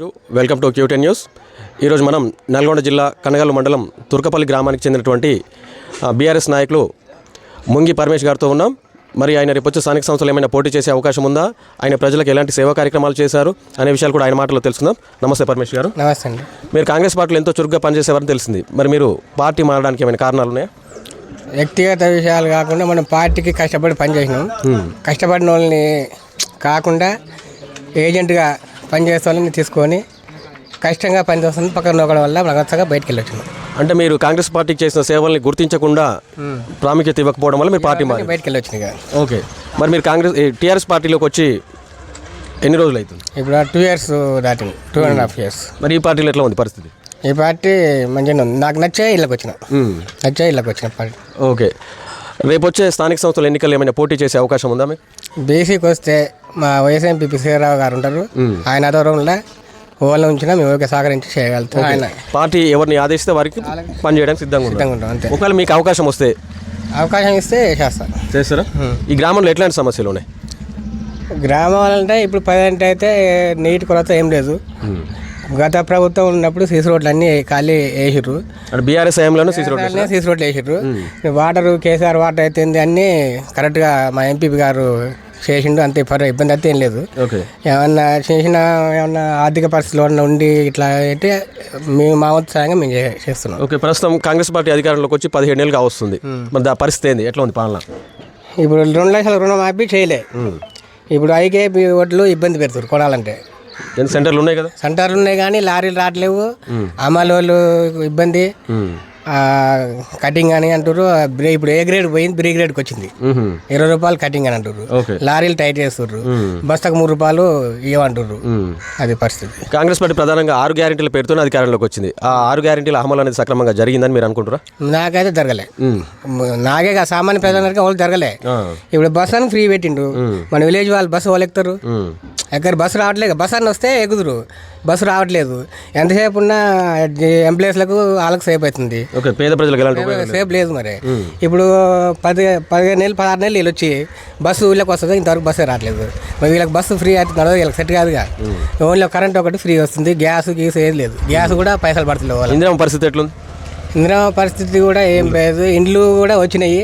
రోజు welcome to Q ten news. ఈరోజు మనం నల్గొండ జిల్లా కనగల్లు మండలం తుర్కపల్లి గ్రామానికి చెందినటువంటి బీఆర్ఎస్ నాయకులు ముంగి పరమేష్ గారితో ఉన్నాం. మరి ఆయన రేపు వచ్చే స్థానిక సంస్థలు ఏమైనా పోటీ చేసే అవకాశం ఉందా? ఆయన ప్రజలకు ఎలాంటి సేవా కార్యక్రమాలు చేశారు? అనే విషయాలు కూడా ఆయన మాటలో తెలుసుకుందాం. నమస్తే పరమేష్ గారు. నమస్తే అండి. మీరు కాంగ్రెస్ పార్టీలో ఎంతో చురుగ్గా పనిచేసేవారని తెలిసింది. మరి మీరు పార్టీ మారడానికి ఏమైనా కారణాలు ఉన్నాయా? వ్యక్తిగత విషయాలు కాకుండా మనం పార్టీకి కష్టపడి పనిచేసినాం. కష్టపడిన వాళ్ళని కాకుండా ఏజెంట్గా పనిచేసే వాళ్ళని తీసుకొని కష్టంగా పనిచేస్తుంది పక్కన నొక్కడం వల్ల నగచ్చగా బయటికి వెళ్ళొచ్చున్నాం అంటే మీరు కాంగ్రెస్ పార్టీకి చేసిన సేవల్ని గుర్తించకుండా ప్రాముఖ్యత ఇవ్వకపోవడం వల్ల మీరు పార్టీ బయటికి వెళ్ళొచ్చింది ఇక. ఓకే. మరి మీరు కాంగ్రెస్ టీఆర్ఎస్ పార్టీలోకి వచ్చి ఎన్ని రోజులు అవుతుంది? ఇప్పుడు టూ ఇయర్స్ దాటింది. Two and half years. మరి ఈ పార్టీలో ఎట్లా ఉంది పరిస్థితి? ఈ పార్టీ మంచిగా ఉంది. నాకు నచ్చే ఇళ్ళకి వచ్చిన. నచ్చే ఇళ్ళకి వచ్చిన పార్టీ. ఓకే. రేపు వచ్చే స్థానిక సంస్థల ఎన్నికలు ఏమైనా పోటీ చేసే అవకాశం ఉందా మీకు? బీసీకి వస్తే మా వైఎస్ఎంపీ శ్రీరావు గారు ఉంటారు. ఆయన ఆధ్వర్యంలో ఓళ్ళ ఉంచినా మేము ఓకే సహకరించి చేయగలుగుతాం ఆయన. పార్టీ ఎవరిని ఆదేశిస్తే వారికి పనిచేయడానికి సిద్ధంగా సిద్ధంగా ఉంటాం అంతే. ఒకవేళ మీకు అవకాశం వస్తే? అవకాశం ఇస్తే చేస్తాను చేస్తారా? ఈ గ్రామంలో ఎట్లాంటి సమస్యలు ఉన్నాయి? గ్రామాలంటే ఇప్పుడు ప్రజెంట్ అయితే నీటి కొరత ఏం లేదు. గత ప్రభుత్వం ఉన్నప్పుడు సీసీ రోడ్లు అన్నీ ఖాళీ వేసిర్రు. బీఆర్ఎస్ హయాంలోనూ సీసీ రోడ్ అన్నీ సీసీ రోడ్లు వేసిర్రు. వాటర్ కేసీఆర్ వాటర్ అయితే అన్నీ కరెక్ట్గా మా ఎంపీ గారు చేసిండు అంతే పర ఇబ్బంది అయితే ఏం లేదు. ఓకే. ఏమన్నా చేసిన ఏమన్నా ఆర్థిక పరిస్థితులు ఏమన్నా ఉండి ఇట్లా అయితే మేము మా వంతు సాయంగా మేము చేస్తున్నాం. ఓకే ప్రస్తుతం కాంగ్రెస్ పార్టీ అధికారంలోకి వచ్చి పదిహేడు నెలలుగా వస్తుంది. మరి దా పరిస్థితి ఏంది? ఎట్లా ఉంది పాలన? ఇప్పుడు రెండు లక్షల రుణం ఆపి చేయలే ఇప్పుడు ఐకేపీ ఓట్లు ఇబ్బంది పెడుతున్నారు కొనాలంటే. సెంటర్లు ఉన్నాయి కదా? సెంటర్లు ఉన్నాయి కానీ లారీలు రావట్లేవు. అమలు వాళ్ళు ఇబ్బంది. కటింగ్ అని అంటారు ఇప్పుడు ఏ గ్రేడ్ పోయింది? బ్రీ గ్రేడ్కి వచ్చింది. ఇరవై రూపాయలు కటింగ్ అని అంటారు లారీలు టైట్ చేస్తుర్రు. బస్తాకు మూడు రూపాయలు ఇవ్వమంటారు మ్మ్. అది పరిస్థితి. కాంగ్రెస్ పార్టీ ప్రధానంగా ఆరు గ్యారెంటీల పేరుతో అధికారంలోకి వచ్చింది. ఆ ఆరు గ్యారెంటీల అమలు అనేది సక్రమంగా జరిగిందని మీరు అనుకుంటారా నాకైతే జరగలే. నాకే కాదు సామాన్య ప్రజలకి వాళ్ళు జరగలే. ఇప్పుడు బస్ అని ఫ్రీ పెట్టిండు మన విలేజ్ వాళ్ళు బస్సు వాళ్ళు ఎక్కుతారు. ఎక్కడ బస్సు రావట్లేదు. బస్ అని వస్తే ఎగుదురు. బస్సు రావట్లేదు. ఎంతసేపు ఉన్నా ఎంప్లాయీస్లకు వాళ్ళకి సేఫ్ అవుతుంది ఓకే పేద ప్రజలకు. సేఫ్ లేదు. మరి. ఇప్పుడు పది పదిహేను నెలలు పదహారు నెలలు వీళ్ళు వచ్చి బస్సు వీళ్ళకి వస్తుంది ఇంతవరకు బస్సే రావట్లేదు. మరి వీళ్ళకి బస్సు ఫ్రీ అయితే నడవదు వీళ్ళకి సెట్ కాదుగా. ఓన్లీ కరెంట్ ఒకటి ఫ్రీ వస్తుంది గ్యాస్ గీస్ ఏది లేదు. గ్యాస్ కూడా పైసలు పడుతుంది వాళ్ళు ఇందిరా పరిస్థితి ఎట్లుంది? ఇందిరా పరిస్థితి కూడా ఏం లేదు. ఇండ్లు కూడా వచ్చినాయి.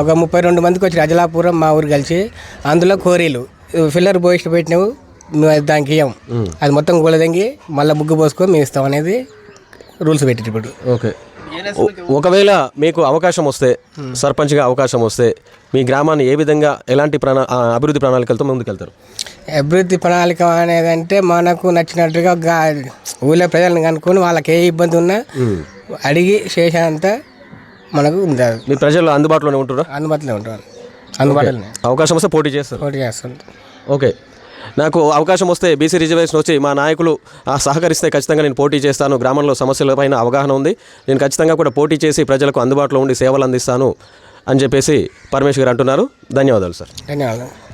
ఒక ముప్పై రెండు మందికి వచ్చి అజలాపురం మా ఊరు కలిసి. అందులో కోరీలు. ఫిల్లర్ పోయిస్ట్ పెట్టినావు. మేము దానికి ఇయ్యం అది మొత్తం కూలదంగి మళ్ళీ ముగ్గు పోసుకొని మేము ఇస్తాం అనేది రూల్స్ పెట్టారు ఇప్పుడు. ఓకే. ఒకవేళ మీకు అవకాశం వస్తే సర్పంచ్గా అవకాశం వస్తే మీ గ్రామాన్ని ఏ విధంగా ఎలాంటి ప్రణా అభివృద్ధి ప్రణాళికలతో ముందుకెళ్తారు? అభివృద్ధి ప్రణాళిక అనేది అంటే మనకు నచ్చినట్టుగా గా- ఊళ్ళో ప్రజలను కనుక్కొని వాళ్ళకి ఏ ఇబ్బంది ఉన్నా అడిగి చేసేంత మనకు. మీ ప్రజలు అందుబాటులోనే ఉంటురా అందుబాటులో ఉంటాం అందుబాటులోనే. అవకాశం వస్తే పోటీ చేస్తారు. పోటీ చేస్తుంటాం ఓకే. నాకు అవకాశం వస్తే బీసీ రిజర్వేషన్ వచ్చి మా నాయకులు సహకరిస్తే ఖచ్చితంగా నేను పోటీ చేస్తాను. గ్రామంలో సమస్యలపైన అవగాహన ఉంది. నేను ఖచ్చితంగా కూడా పోటీ చేసి ప్రజలకు అందుబాటులో ఉండి సేవలు అందిస్తాను అని చెప్పేసి పరమేశ్వర్ గారు అంటున్నారు. ధన్యవాదాలు సార్. ధన్యవాదాలు.